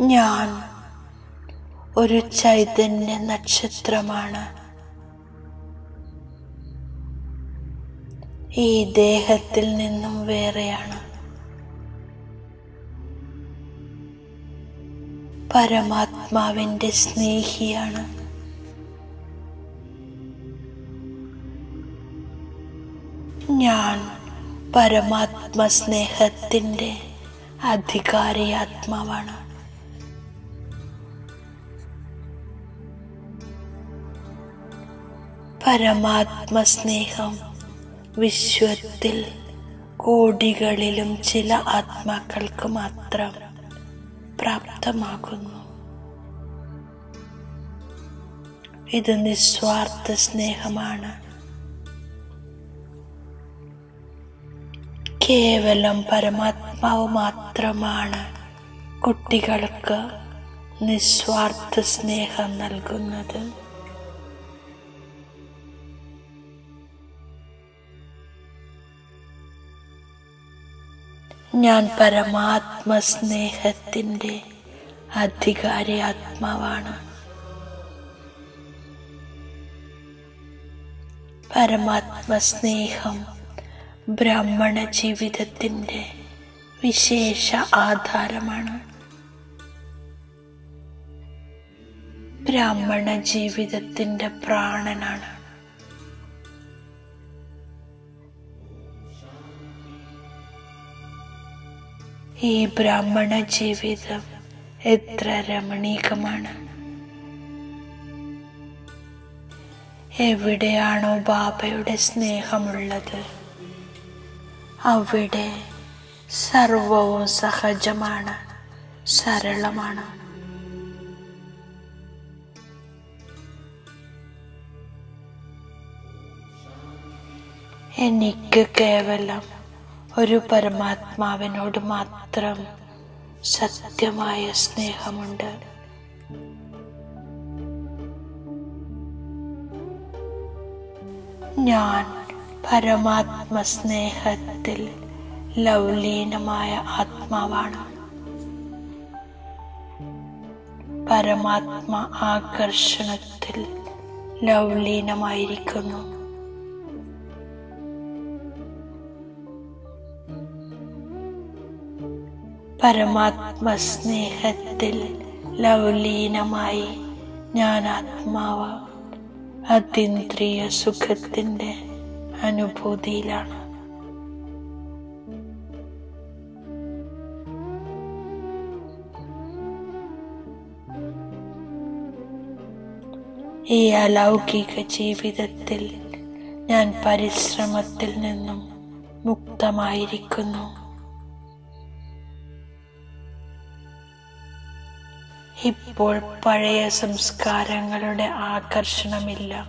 ഞാൻ ഒരു ചൈതന്യ നക്ഷത്രമാണ്. ഈ ദേഹത്തിൽ നിന്നും വേറെയാണ്. പരമാത്മാവിന്റെ സ്നേഹിയാണ്. ഞാൻ പരമാത്മ സ്നേഹത്തിന്റെ അധികാരി ആത്മാവാണ് പരമാത്മ സ്നേഹം വിശ്വത്തിൽ കോടികളിലും ചില ആത്മാക്കൾക്ക് മാത്രം പ്രാപ്തമാകുന്നു. ഇത് നിസ്വാർത്ഥ സ്നേഹമാണ്. കേവലം പരമാത്മാവ് മാത്രമാണ് കുട്ടികൾക്ക് നിസ്വാർത്ഥ സ്നേഹം നൽകുന്നത്. ഞാൻ പരമാത്മ സ്നേഹത്തിന്റെ അധികാരി ആത്മാവാണ്. പരമാത്മ സ്നേഹം ബ്രാഹ്മണ ജീവിതത്തിന്റെ വിശേഷ ആധാരമാണ്. ബ്രാഹ്മണ ജീവിതത്തിന്റെ പ്രാണനാണ്. ഈ ബ്രാഹ്മണ ജീവിതം എത്ര രമണീകമാണ്. എവിടെയാണോ ബാബയുടെ സ്നേഹമുള്ളത് അവിടെ സർവവും സഹജമാണ് സരളമാണ്. എനിക്ക് കേവലം ഒരു പരമാത്മാവിനോട് മാത്രം സത്യമായ സ്നേഹമുണ്ട്. ഞാൻ പരമാത്മ സ്നേഹത്തിൽ ലൗലീനമായ ആത്മാവാണ്. പരമാത്മ ആകർഷണത്തിൽ ലൗലീനമായിരിക്കുന്നു. പരമാത്മ സ്നേഹത്തിൽ ലൗലീനമായി ഞാൻ ആത്മാവ് അതീന്ദ്രിയ സുഖത്തിന്റെ അനുഭൂതിയിലാണ്. ഈ അലൗകിക ജീവിതത്തിൽ ഞാൻ പരിശ്രമത്തിൽ നിന്നും മുക്തമായിരിക്കുന്നു. ഇപ്പോൾ പഴയ സംസ്കാരങ്ങളുടെ ആകർഷണമില്ല.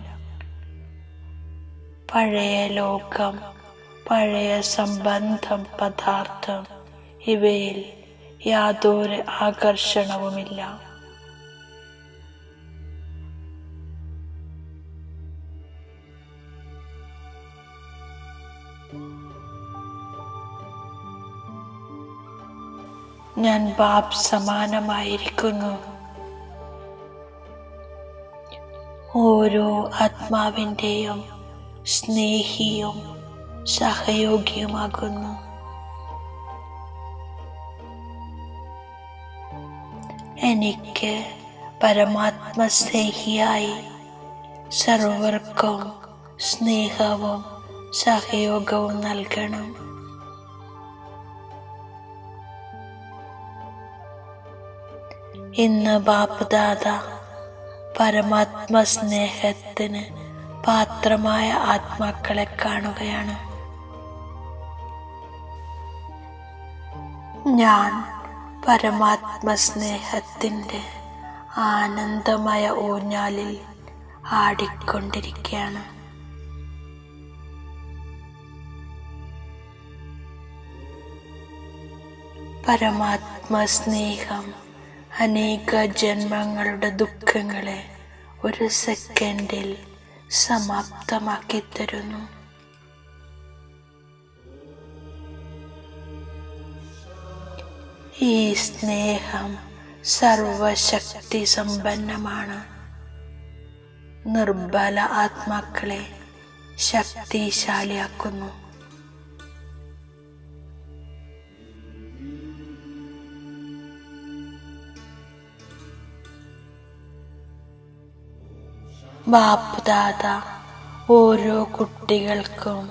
പഴയ ലോകം പഴയ സംബന്ധം പദാർത്ഥം ഇവയിൽ യാതൊരു ആകർഷണവുമില്ല. ഞാൻ ബാബ് സമാനമായിരിക്കുന്നു. ഓരോ ആത്മാവിന്റെയും സ്നേഹിയും സഹയോഗിയുമാകുന്നു. എനിക്ക് പരമാത്മ സ്നേഹിയായി സർവർക്കും സ്നേഹവും സഹയോഗവും നൽകണം. ഇന്ന് ബാപ്പുദാദ പരമാത്മ സ്നേഹത്തിന് പാത്രമായ ആത്മാക്കളെ കാണുകയാണ്. ഞാൻ പരമാത്മ സ്നേഹത്തിന്റെ ആനന്ദമായ ഊഞ്ഞാലിൽ ആടിക്കൊണ്ടിരിക്കുകയാണ്. പരമാത്മ സ്നേഹം അനേക ജന്മങ്ങളുടെ ദുഃഖങ്ങളെ ഒരു സെക്കൻഡിൽ സമാപ്തമാക്കി തരുന്നു. ഈ സ്നേഹം സർവശക്തി സമ്പന്നമാണ്. നിർബല ആത്മാക്കളെ ശക്തിശാലിയാക്കുന്നു. ബാപ്പുദാദ ഓരോ കുട്ടികൾക്കും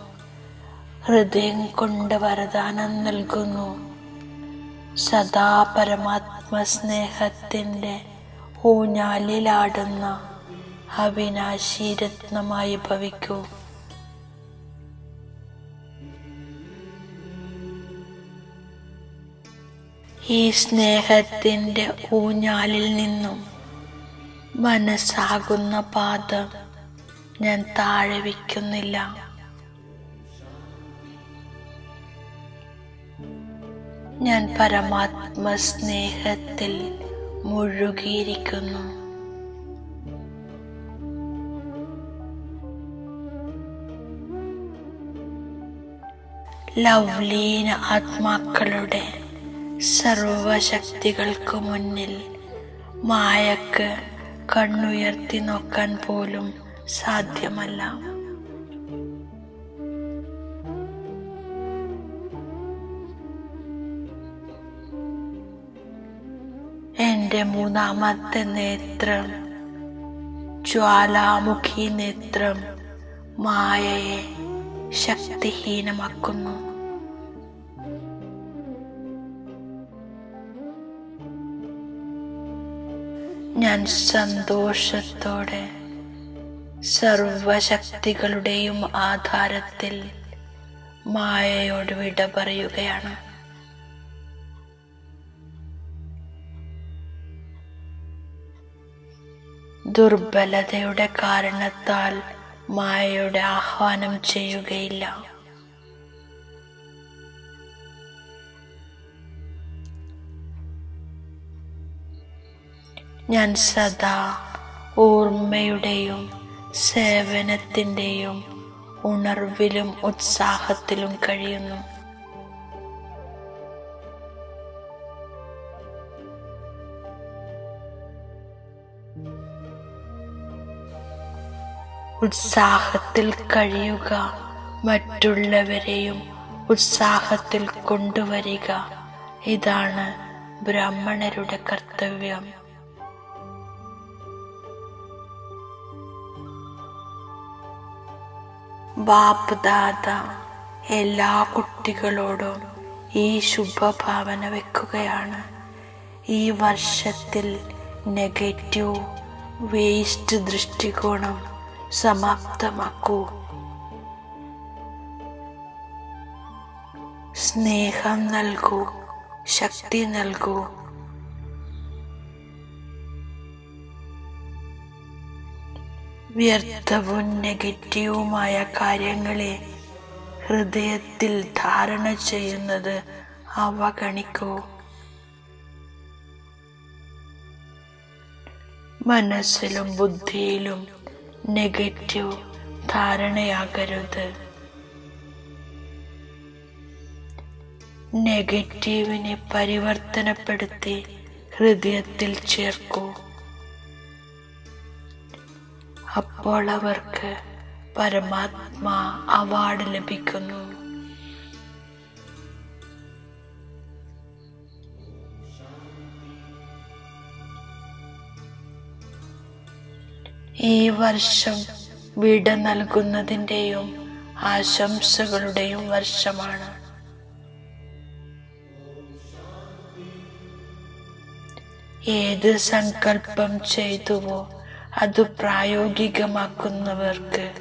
ഹൃദയം കൊണ്ട് വരദാനം നൽകുന്നു. സദാ പരമാത്മ സ്നേഹത്തിന്റെ ഊഞ്ഞാലിലാടുന്ന അവിനാശി രത്നമായി ഭവിക്കൂ. ഈ സ്നേഹത്തിന്റെ ഊഞ്ഞാലിൽ നിന്നും മനസ്സാകുന്ന പാദം ഞാൻ താഴെ വയ്ക്കുന്നില്ല. ഞാൻ പരമാത്മ സ്നേഹത്തിൽ മുഴുകിയിരിക്കുന്നു. ലവ്ലീന ആത്മാക്കളുടെ സർവശക്തികൾക്ക് മുന്നിൽ മായക്ക് കണ്ണുയർത്തി നോക്കാൻ പോലും സാധ്യമല്ല. എന്റെ മൂന്നാമത്തെ നേത്രം ജ്വാലാമുഖി നേത്രം മായയെ ശക്തിഹീനമാക്കുന്നു. ഞാൻ സന്തോഷത്തോടെ സർവശക്തികളുടെയും ആധാരത്തിൽ മായയോട് വിട പറയുകയാണ്. ദുർബലതയുടെ കാരണത്താൽ മായയുടെ ആഹ്വാനം ചെയ്യുകയില്ല. ഞാൻ സദാ ഓർമ്മയുടെയും സേവനത്തിന്റെയും ഉണർവിലും ഉത്സാഹത്തിലും കഴിയുന്നു. ഉത്സാഹത്തിൽ കഴിയുക മറ്റുള്ളവരെയും ഉത്സാഹത്തിൽ കൊണ്ടുവരിക. ഇതാണ് ബ്രാഹ്മണരുടെ കർത്തവ്യം. ബാപ്പ് ദാദ എല്ലാ കുട്ടികളോടും ഈ ശുഭഭാവന വെക്കുകയാണ്. ഈ വർഷത്തിൽ നെഗറ്റീവ് വേസ്റ്റ് ദൃഷ്ടികോണം സമാപ്തമാക്കൂ. സ്നേഹം നൽകൂ ശക്തി നൽകൂ. വ്യർത്ഥവും നെഗറ്റീവുമായ കാര്യങ്ങളെ ഹൃദയത്തിൽ ധാരണ ചെയ്യുന്നത് അവഗണിക്കൂ. മനസ്സിലും ബുദ്ധിയിലും നെഗറ്റീവ് ധാരണയാകരുത്. നെഗറ്റീവിനെ പരിവർത്തനപ്പെടുത്തി ഹൃദയത്തിൽ ചേർക്കൂ. അപ്പോൾ അവർക്ക് പരമാത്മാ അവാർഡ് ലഭിക്കുന്നു. ഈ വർഷം വിട നൽകുന്നതിന്റെയും ആശംസകളുടെയും വർഷമാണ്. ഏത് സങ്കല്പം ചെയ്തുവോ അത് പ്രായോഗികമാക്കുന്നവർക്ക്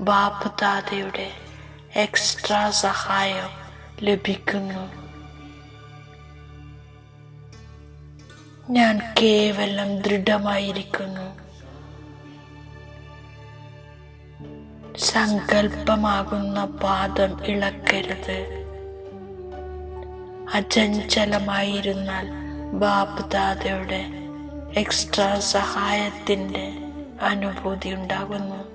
ബാപ്പുദാദയുടെ എക്സ്ട്രാ സഹായം ലഭിക്കുന്നു. ഞാൻ കേവലം ദൃഢമായിരിക്കുന്നു. സങ്കല്പമാകുന്ന പാദം ഇളക്കരുത്. അചഞ്ചലമായിരുന്നാൽ ബാപ്ദാദയുടെ എക്സ്ട്രാ സഹായത്തിന്റെ അനുഭൂതി ഉണ്ടാകുന്നു.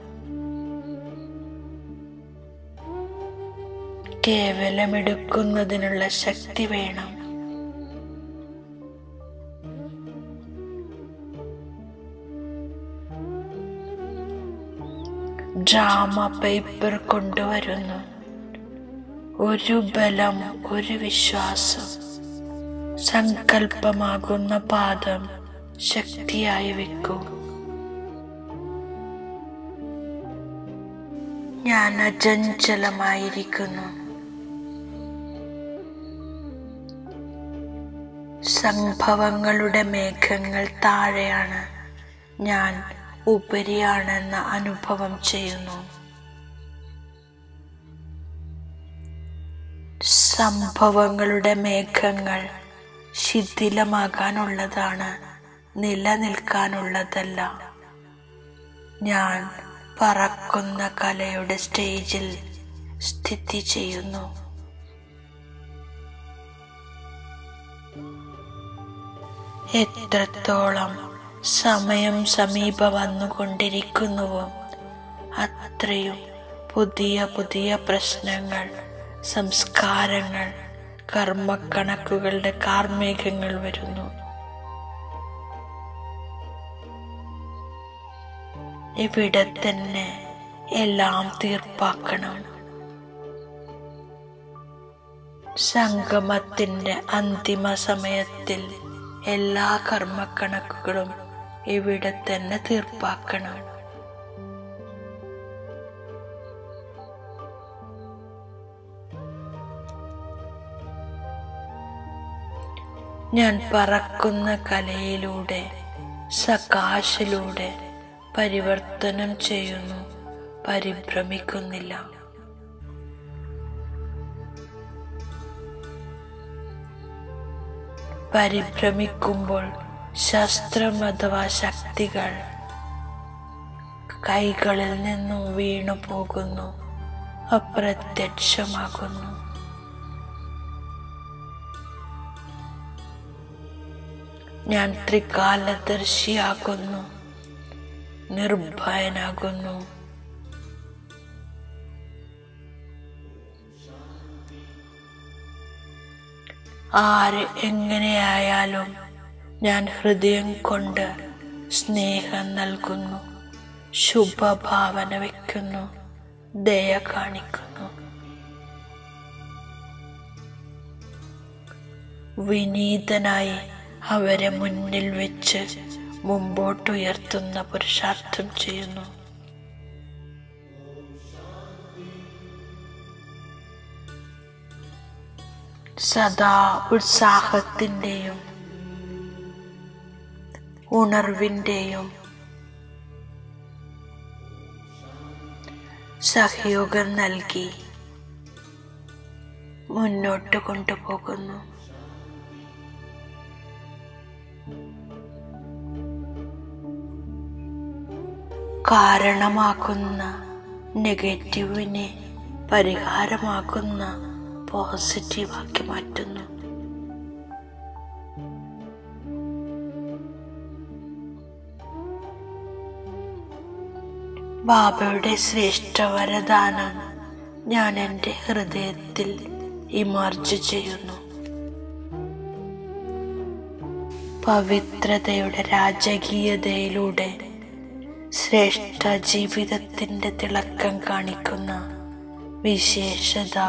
കേവലം എടുക്കുന്നതിനുള്ള ശക്തി വേണം. ഡ്രാമ പേപ്പർ കൊണ്ടുവരുന്നു. ഒരു ബലം ഒരു വിശ്വാസം സങ്കല്പമാകുന്ന പാദം ശക്തിയായി വെക്കൂ. ഞാൻ അചഞ്ചലമായിരിക്കുന്നു. സംഭവങ്ങളുടെ മേഘങ്ങൾ താഴെയാണ്. ഞാൻ ഉപരിയാണെന്ന അനുഭവം ചെയ്യുന്നു. സംഭവങ്ങളുടെ മേഘങ്ങൾ ശിഥിലമാകാനുള്ളതാണ്. നിലനിൽക്കാനുള്ളതല്ല. ഞാൻ പറക്കുന്ന കലയുടെ സ്റ്റേജിൽ സ്ഥിതി ചെയ്യുന്നു. എത്രത്തോളം സമയം സമീപ വന്നുകൊണ്ടിരിക്കുന്നുവോ അത്രയും പുതിയ പുതിയ പ്രശ്നങ്ങൾ സംസ്കാരങ്ങൾ കർമ്മക്കണക്കുകളുടെ കാർമേഘങ്ങൾ വരുന്നു. ഇവിടെ തന്നെ എല്ലാം തീർപ്പാക്കണം. സംഗമത്തിന്റെ അന്തിമ സമയത്തിൽ എല്ലാ കർമ്മക്കണക്കുകളും ഇവിടെ തന്നെ തീർപ്പാക്കണം. ഞാൻ പറക്കുന്ന കലയിലൂടെ സകാശിലൂടെ പരിവർത്തനം ചെയ്യുന്നു. പരിഭ്രമിക്കുന്നില്ല. പരിഭ്രമിക്കുമ്പോൾ ശസ്ത്രം അഥവാ ശക്തികൾ കൈകളിൽ നിന്നും വീണു പോകുന്നു. അപ്രത്യക്ഷമാകുന്നു. ഞാൻ ത്രികാലദർശിയാകുന്നു. നിർഭയനാകുന്നു ആര് എങ്ങനെയായാലും ഞാൻ ഹൃദയം കൊണ്ട് സ്നേഹം നൽകുന്നു. ശുഭഭാവന വയ്ക്കുന്നു. ദയ കാണിക്കുന്നു. വിനീതനായി അവരെ മുന്നിൽ വെച്ച് മുമ്പോട്ടുയർത്തുന്ന പുരുഷാർത്ഥം ചെയ്യുന്നു. സദാ ഉത്സാഹത്തിന്റെയും ഉണർവിന്റെയും സഹയോഗം നൽകി മുന്നോട്ട് കൊണ്ടുപോകുന്നു. കാരണമാക്കുന്ന നെഗറ്റീവിനെ പരിഹാരമാക്കുന്ന പോസിറ്റീവാക്കി മാറ്റുന്നു. ബാബയുടെ ശ്രേഷ്ഠ വരദാനം ഞാൻ എന്റെ ഹൃദയത്തിൽ ഇമർജ് ചെയ്യുന്നു. പവിത്രതയുടെ രാജകീയതയിലൂടെ ശ്രേഷ്ഠ ജീവിതത്തിന്റെ തിളക്കം കാണിക്കുന്ന വിശേഷത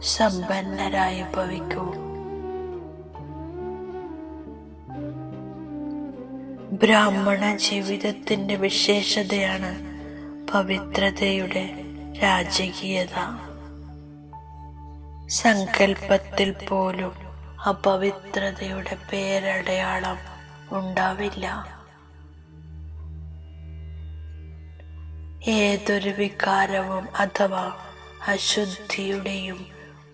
സമ്പന്നരായി ഭവിക്കൂ. ബ്രാഹ്മണ ജീവിതത്തിന്റെ വിശേഷതയാണ് പവിത്രതയുടെ രാജകീയത. സങ്കല്പത്തിൽ പോലും അപവിത്രതയുടെ പേരടയാളം ഉണ്ടാവില്ല. ഏതൊരു വികാരവും അഥവാ അശുദ്ധിയുടെയും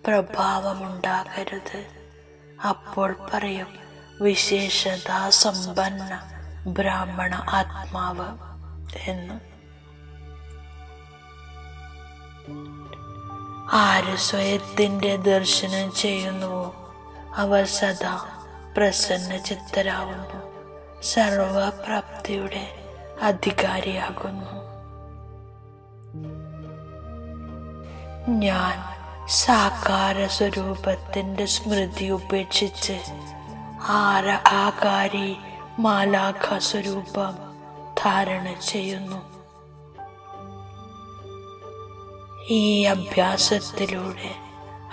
പ്രഭാവമുണ്ടാകരുത്. അപ്പോൾ പറയും വിശേഷതാ സമ്പന്ന ബ്രാഹ്മണ ആത്മാവ് എന്ന്. ആര് സ്വയത്തിന്റെ ദർശനം ചെയ്യുന്നുവോ അവർ സദാ പ്രസന്ന ചിത്തരാകുന്നു സർവപ്രാപ്തിയുടെ അധികാരിയാകുന്നു. ഞാൻ സാകാര സ്വരൂപത്തിന്റെ സ്മൃതി ഉപേക്ഷിച്ച് ആര ആകാരി മാലാഖ സ്വരൂപം ധാരണ ചെയ്യുന്നു. ഈ അഭ്യാസത്തിലൂടെ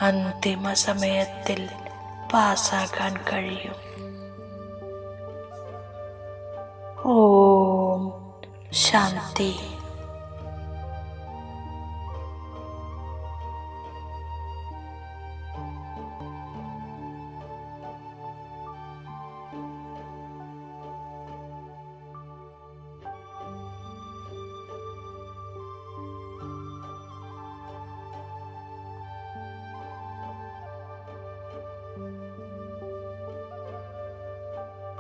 അന്തിമ സമയത്തിൽ പാസ്സാക്കാൻ കഴിയും. ഓം ശാന്തി.